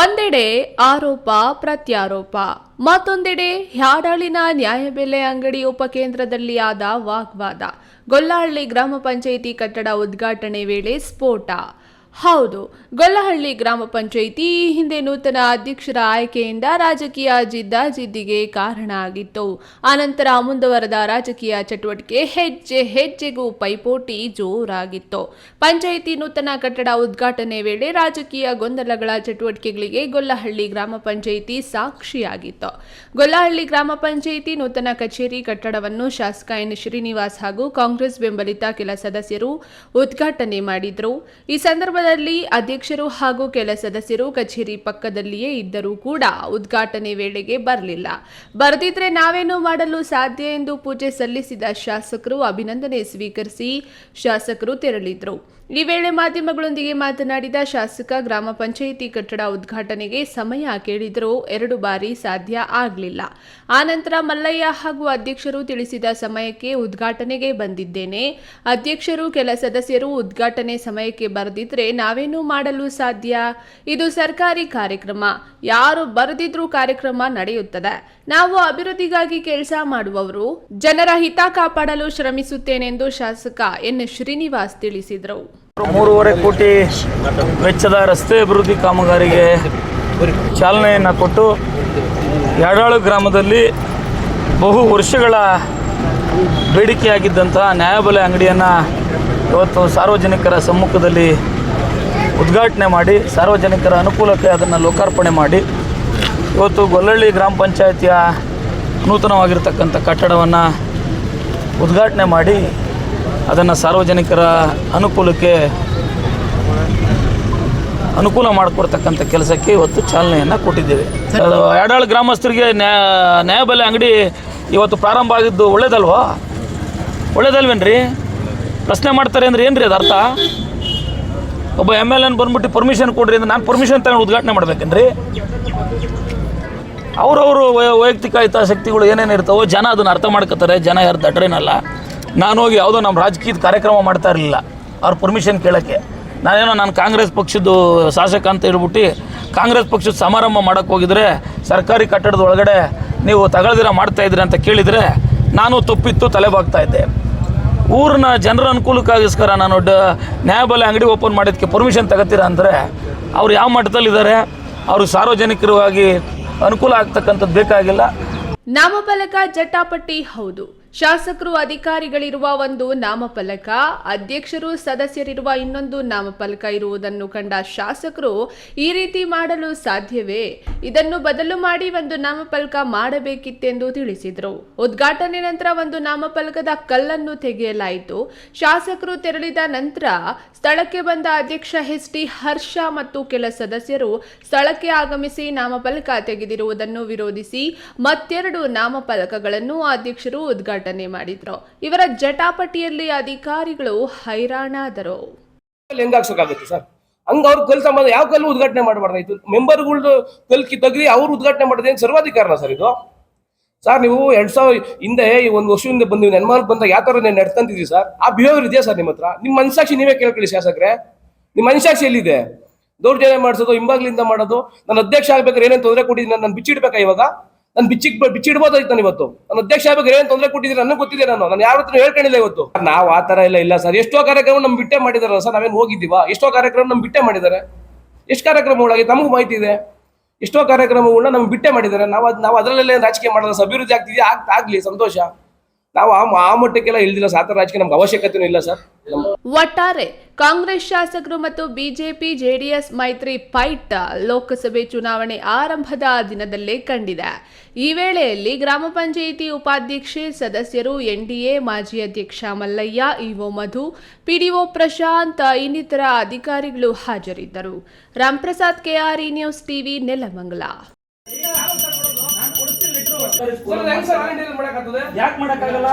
ಒಂದೆಡೆ ಆರೋಪ, ಪ್ರತ್ಯಾರೋಪ. ಮತ್ತೊಂದೆಡೆ ಹ್ಯಾಡಾಳಿನ ನ್ಯಾಯಬೆಲೆ ಅಂಗಡಿ ಉಪಕೇಂದ್ರದಲ್ಲಿ ಆದ ವಾಗ್ವಾದ. ಗೊಲ್ಲಹಳ್ಳಿ ಗ್ರಾಮ ಪಂಚಾಯಿತಿ ಕಟ್ಟಡ ಉದ್ಘಾಟನೆ ವೇಳೆ ಸ್ಫೋಟ. ಹೌದು, ಗೊಲ್ಲಹಳ್ಳಿ ಗ್ರಾಮ ಪಂಚಾಯಿತಿ ಈ ಹಿಂದೆ ನೂತನ ಅಧ್ಯಕ್ಷರ ಆಯ್ಕೆಯಿಂದ ರಾಜಕೀಯ ಜಿದ್ದಾಜಿದ್ದಿಗೆ ಕಾರಣ ಆಗಿತ್ತು. ಆನಂತರ ಮುಂದುವರೆದ ರಾಜಕೀಯ ಚಟುವಟಿಕೆ ಹೆಜ್ಜೆ ಹೆಜ್ಜೆಗೂ ಪೈಪೋಟಿ ಜೋರಾಗಿತ್ತು. ಪಂಚಾಯಿತಿ ನೂತನ ಕಟ್ಟಡ ಉದ್ಘಾಟನೆ ವೇಳೆ ರಾಜಕೀಯ ಗೊಂದಲಗಳ ಚಟುವಟಿಕೆಗಳಿಗೆ ಗೊಲ್ಲಹಳ್ಳಿ ಗ್ರಾಮ ಪಂಚಾಯಿತಿ ಸಾಕ್ಷಿಯಾಗಿತ್ತು. ಗೊಲ್ಲಹಳ್ಳಿ ಗ್ರಾಮ ಪಂಚಾಯಿತಿ ನೂತನ ಕಚೇರಿ ಕಟ್ಟಡವನ್ನು ಶಾಸಕ ಎನ್. ಶ್ರೀನಿವಾಸ್ ಹಾಗೂ ಕಾಂಗ್ರೆಸ್ ಬೆಂಬಲಿತ ಕೆಲ ಸದಸ್ಯರು ಉದ್ಘಾಟನೆ ಮಾಡಿದ್ರು. ಈ ಸಂದರ್ಭದಲ್ಲಿ ಅಧ್ಯಕ್ಷರು ಹಾಗೂ ಕೆಲ ಸದಸ್ಯರು ಕಚೇರಿ ಪಕ್ಕದಲ್ಲಿಯೇ ಇದ್ದರೂ ಕೂಡ ಉದ್ಘಾಟನೆ ವೇಳೆಗೆ ಬರಲಿಲ್ಲ. ಬರೆದಿದ್ರೆ ನಾವೇನು ಮಾಡಲು ಸಾಧ್ಯ ಎಂದು ಪೂಜೆ ಸಲ್ಲಿಸಿದ ಶಾಸಕರು ಅಭಿನಂದನೆ ಸ್ವೀಕರಿಸಿ ಶಾಸಕರು ತೆರಳಿದ್ರು. ಈ ವೇಳೆ ಮಾಧ್ಯಮಗಳೊಂದಿಗೆ ಮಾತನಾಡಿದ ಶಾಸಕ, ಗ್ರಾಮ ಪಂಚಾಯಿತಿ ಕಟ್ಟಡ ಉದ್ಘಾಟನೆಗೆ ಸಮಯ ಕೇಳಿದರೂ ಎರಡು ಬಾರಿ ಸಾಧ್ಯ ಆಗಲಿಲ್ಲ. ಆನಂತರ ಮಲ್ಲಯ್ಯ ಹಾಗೂ ಅಧ್ಯಕ್ಷರು ತಿಳಿಸಿದ ಸಮಯಕ್ಕೆ ಉದ್ಘಾಟನೆಗೆ ಬಂದಿದ್ದೇನೆ. ಅಧ್ಯಕ್ಷರು, ಕೆಲ ಸದಸ್ಯರು ಉದ್ಘಾಟನೆ ಸಮಯಕ್ಕೆ ಬರೆದಿದ್ರೆ ನಾವೇನು ಮಾಡಲು ಸಾಧ್ಯ? ಇದು ಸರ್ಕಾರಿ ಕಾರ್ಯಕ್ರಮ. ಯಾರು ಬರೆದಿದ್ರೂ ಕಾರ್ಯಕ್ರಮ ನಡೆಯುತ್ತದೆ. ನಾವು ಅಭಿವೃದ್ಧಿಗಾಗಿ ಕೆಲಸ ಮಾಡುವವರು ಜನರ ಹಿತ ಕಾಪಾಡಲು ಶ್ರಮಿಸುತ್ತೇನೆಂದು ಶಾಸಕ ಎನ್. ಶ್ರೀನಿವಾಸ್ ತಿಳಿಸಿದರು. ಮೂರುವರೆ ಕೋಟಿ ವೆಚ್ಚದ ರಸ್ತೆ ಅಭಿವೃದ್ಧಿ ಕಾಮಗಾರಿಗೆ ಚಾಲನೆಯನ್ನು ಕೊಟ್ಟು ಯಾಡಾಳು ಗ್ರಾಮದಲ್ಲಿ ಬಹು ವರ್ಷಗಳ ಬೇಡಿಕೆಯಾಗಿದ್ದಂತಹ ನ್ಯಾಯಬೆಲೆ ಅಂಗಡಿಯನ್ನು ಇವತ್ತು ಸಾರ್ವಜನಿಕರ ಸಮ್ಮುಖದಲ್ಲಿ ಉದ್ಘಾಟನೆ ಮಾಡಿ ಸಾರ್ವಜನಿಕರ ಅನುಕೂಲಕ್ಕೆ ಅದನ್ನು ಲೋಕಾರ್ಪಣೆ ಮಾಡಿ. ಇವತ್ತು ಗೊಲ್ಲಳ್ಳಿ ಗ್ರಾಮ ಪಂಚಾಯತಿಯ ನೂತನವಾಗಿರ್ತಕ್ಕಂಥ ಕಟ್ಟಡವನ್ನು ಉದ್ಘಾಟನೆ ಮಾಡಿ ಅದನ್ನು ಸಾರ್ವಜನಿಕರ ಅನುಕೂಲಕ್ಕೆ ಅನುಕೂಲ ಮಾಡಿಕೊಡ್ತಕ್ಕಂಥ ಕೆಲಸಕ್ಕೆ ಇವತ್ತು ಚಾಲನೆಯನ್ನು ಕೊಟ್ಟಿದ್ದೇವೆ. ಯಾಡಾಳ್ ಗ್ರಾಮಸ್ಥರಿಗೆ ನ್ಯಾಯ ನ್ಯಾಯಬೆಲೆ ಅಂಗಡಿ ಇವತ್ತು ಪ್ರಾರಂಭ ಆಗಿದ್ದು ಒಳ್ಳೇದಲ್ವೋ? ಒಳ್ಳೇದಲ್ವೇನ್ರಿ? ಪ್ರಶ್ನೆ ಮಾಡ್ತಾರೆ ಅಂದ್ರೆ ಏನು ರೀ ಅದು ಅರ್ಥ? ಒಬ್ಬ ಎಂ ಎಲ್ ಎನ್ ಬಂದ್ಬಿಟ್ಟು ಪರ್ಮಿಷನ್ ಕೊಡ್ರಿ ಅಂದ್ರೆ ನಾನು ಪರ್ಮಿಷನ್ ತಗೊಂಡು ಉದ್ಘಾಟನೆ ಮಾಡ್ಬೇಕೇನ್ರಿ ಅವ್ರವರು ವೈಯಕ್ತಿಕ ಹಿತಾಸಕ್ತಿಗಳು ಏನೇನು ಇರ್ತಾವೋ ಜನ ಅದನ್ನು ಅರ್ಥ ಮಾಡ್ಕೋತಾರೆ, ಜನ ಯಾರು ದಡ್ರೇನಲ್ಲ. ನಾನು ಹೋಗಿ ಯಾವುದೋ ನಮ್ಮ ರಾಜಕೀಯದ ಕಾರ್ಯಕ್ರಮ ಮಾಡ್ತಾ ಇರಲಿಲ್ಲ, ಅವ್ರ ಪರ್ಮಿಷನ್ ಕೇಳೋಕ್ಕೆ. ನಾನೇನೋ ನಾನು ಕಾಂಗ್ರೆಸ್ ಪಕ್ಷದ್ದು ಶಾಸಕ ಅಂತ ಹೇಳ್ಬಿಟ್ಟು ಕಾಂಗ್ರೆಸ್ ಪಕ್ಷದ ಸಮಾರಂಭ ಮಾಡೋಕ್ಕೆ ಹೋಗಿದ್ರೆ ಸರ್ಕಾರಿ ಕಟ್ಟಡದ ಒಳಗಡೆ ನೀವು ತಗೊಳ್ದಿರ ಮಾಡ್ತಾಯಿದ್ರಿ ಅಂತ ಕೇಳಿದರೆ ನಾನು ತಪ್ಪಿತ್ತು ತಲೆ ಬಾಗ್ತಾ ಇದ್ದೆ. ಊರಿನ ಜನರ ಅನುಕೂಲಕ್ಕಾಗಿಸ್ಕರ ನಾನು ಡ ಅಂಗಡಿ ಓಪನ್ ಮಾಡೋದಕ್ಕೆ ಪರ್ಮಿಷನ್ ತಗೋತೀರಾ ಅಂದರೆ, ಅವ್ರು ಯಾವ ಮಟ್ಟದಲ್ಲಿದ್ದಾರೆ, ಅವರು ಸಾರ್ವಜನಿಕರವಾಗಿ ಅನುಕೂಲ ಆಗ್ತಕ್ಕಂಥದ್ದು ಬೇಕಾಗಿಲ್ಲ. ನಾಮಫಲಕ ಜಟ್ಟಾಪಟ್ಟಿ ಹೌದು. ಶಾಸಕರು ಅಧಿಕಾರಿಗಳಿರುವ ಒಂದು ನಾಮಫಲಕ, ಅಧ್ಯಕ್ಷರು ಸದಸ್ಯರಿರುವ ಇನ್ನೊಂದು ನಾಮಫಲಕ ಇರುವುದನ್ನು ಕಂಡ ಶಾಸಕರು ಈ ರೀತಿ ಮಾಡಲು ಸಾಧ್ಯವೇ? ಇದನ್ನು ಬದಲು ಮಾಡಿ ಒಂದು ನಾಮಫಲಕ ಮಾಡಬೇಕಿತ್ತೆಂದು ತಿಳಿಸಿದರು. ಉದ್ಘಾಟನೆ ನಂತರ ಒಂದು ನಾಮಫಲಕದ ಕಲ್ಲನ್ನು ತೆಗೆಯಲಾಯಿತು. ಶಾಸಕರು ತೆರಳಿದ ನಂತರ ಸ್ಥಳಕ್ಕೆ ಬಂದ ಅಧ್ಯಕ್ಷ ಎಸ್ ಟಿ ಹರ್ಷ ಮತ್ತು ಕೆಲ ಸದಸ್ಯರು ಸ್ಥಳಕ್ಕೆ ಆಗಮಿಸಿ ನಾಮಫಲಕ ತೆಗೆದಿರುವುದನ್ನು ವಿರೋಧಿಸಿ ಮತ್ತೆರಡು ನಾಮಫಲಕಗಳನ್ನು ಅಧ್ಯಕ್ಷರು ಉದ್ಘಾಟನೆ ಮಾಡಿದ್ರು. ಇವರ ಜಟಾಪಟಿಯಲ್ಲಿ ಅಧಿಕಾರಿಗಳು ಹೈರಾಣಾದರು. ಹೆಂಗ್ ಹಾಕ್ಸೋಕ್ಕಾಗುತ್ತೆ ಸರ್? ಹಂಗ ಅವ್ರ ಕಲ್ ಸಂಬಂಧ ಯಾವ ಕಲ್ಲು ಉದ್ಘಾಟನೆ ಮಾಡಬಾರ್ದಾಯ್ತು ಮೆಂಬರ್ಗಳ್ದು ಕಲ್ ತೆಗ್ರಿ ಅವ್ರು ಉದ್ಘಾಟನೆ ಮಾಡೋದು ಸರ್ವಾಧಿಕಾರನ ಸರ್ ಇದು? ಸರ್, ನೀವು ಎರಡ್ ಸಾವಿರ ಹಿಂದೆ ಈ ಒಂದು ವರ್ಷದಿಂದ ಬಂದು ನೆನ್ಮಾರ್ಕ್ ಬಂದ ಯಾವ ಥರ ನೀವು ನಡ್ಕೊಂತಿದ್ರಿ ಸರ್? ಆ ಬಿಹೇವಿಯರ್ ಇದೆಯಾ ಸರ್ ನಿಮ್ಮ ಹತ್ರ? ನಿಮ್ಮ ಮನಸಾಕ್ಷಿ ನೀವೇ ಕೇಳ್ಕೊಳ್ಳಿ ಶಾಸಕರೇ. ನಿಮ್ಮ ಮನಸಾಕ್ಷಿ ಎಲ್ಲಿದೆ? ದೌರ್ಜನ್ಯ ಮಾಡಿಸೋದು, ಹಿಂಬಾಗ್ಲಿಂದ ಮಾಡೋದು, ನನ್ನ ಅಧ್ಯಕ್ಷ ಆಗ್ಬೇಕಾದ್ರೆ ಏನೇನು ತೊಂದರೆ ಕೊಟ್ಟಿದ್ದೀನಿ, ನಾನು ಬಿಚ್ಚಿಡ್ಬೇಕಾ ಇವಾಗ? ನಾನು ಬಿಚ್ಚಿಕ್ ಬಿಚ್ಚಿಡ್ಬೋದಾಯ್ತು ನಾನು ಇವತ್ತು. ನನ್ನ ಅಧ್ಯಕ್ಷ ಆಗಬೇಕು, ಏನ್ ತೊಂದರೆ ಕೊಟ್ಟಿದ್ದೀನಿ ನನಗೆ ಗೊತ್ತಿದೆ ನಾನು. ನಾನು ಯಾರ ಹತ್ರ ಹೇಳ್ಕೊಂಡಿಲ್ಲ ಇವತ್ತು. ನಾವು ಆ ಥರ ಎಲ್ಲ ಇಲ್ಲ ಸರ್. ಎಷ್ಟೋ ಕಾರ್ಯಕ್ರಮ ನಮ್ ಬಿಟ್ಟೆ ಮಾಡಿದಾರಲ್ಲ ಸರ್, ನಾವೇನು ಹೋಗಿದ್ದೀವಾ? ಎಷ್ಟೋ ಕಾರ್ಯಕ್ರಮ ನಮ್ ಬಿಟ್ಟೆ ಮಾಡಿದ್ದಾರೆ. ಎಷ್ಟು ಕಾರ್ಯಕ್ರಮಗಳಾಗಿ? ತಮಗೂ ಮಾಹಿತಿ ಇದೆ. ಎಷ್ಟೋ ಕಾರ್ಯಕ್ರಮಗಳನ್ನ ನಮ್ಗೆ ಬಿಟ್ಟೆ ಮಾಡಿದ್ದಾರೆ. ನಾವು ನಾವು ಅದರಲ್ಲೇ ರಾಜಕೀಯ ಮಾಡೋದು ಅಭಿವೃದ್ಧಿ ಆಗ್ತಿದೆಯಾ? ಆಗ್ ಆಗ್ಲಿ, ಸಂತೋಷ. ಆ ಮಟ್ಟಕ್ಕೆಲ್ಲ ಅವಶ್ಯಕತೆನೂ ಇಲ್ಲ ಸರ್. ಒಟ್ಟಾರೆ ಕಾಂಗ್ರೆಸ್ ಶಾಸಕರು ಮತ್ತು ಬಿಜೆಪಿ, ಜೆಡಿಎಸ್, ಮೈತ್ರಿ ಫೈಟ್ ಲೋಕಸಭೆ ಚುನಾವಣೆ ಆರಂಭದ ದಿನದಲ್ಲೇ ಕಂಡಿದೆ. ಈ ವೇಳೆಯಲ್ಲಿ ಗ್ರಾಮ ಪಂಚಾಯಿತಿ ಉಪಾಧ್ಯಕ್ಷೆ, ಸದಸ್ಯರು, ಎನ್ಡಿಎ, ಮಾಜಿ ಅಧ್ಯಕ್ಷ ಮಲ್ಲಯ್ಯ, ಇಒ ಮಧು, ಪಿಡಿಒ ಪ್ರಶಾಂತ್, ಇನ್ನಿತರ ಅಧಿಕಾರಿಗಳು ಹಾಜರಿದ್ದರು. Ramprasad, KRE news TV, Nelamangala. ಯಾಕೆ ಮಾಡಕ್ಕಾಗಲ್ಲ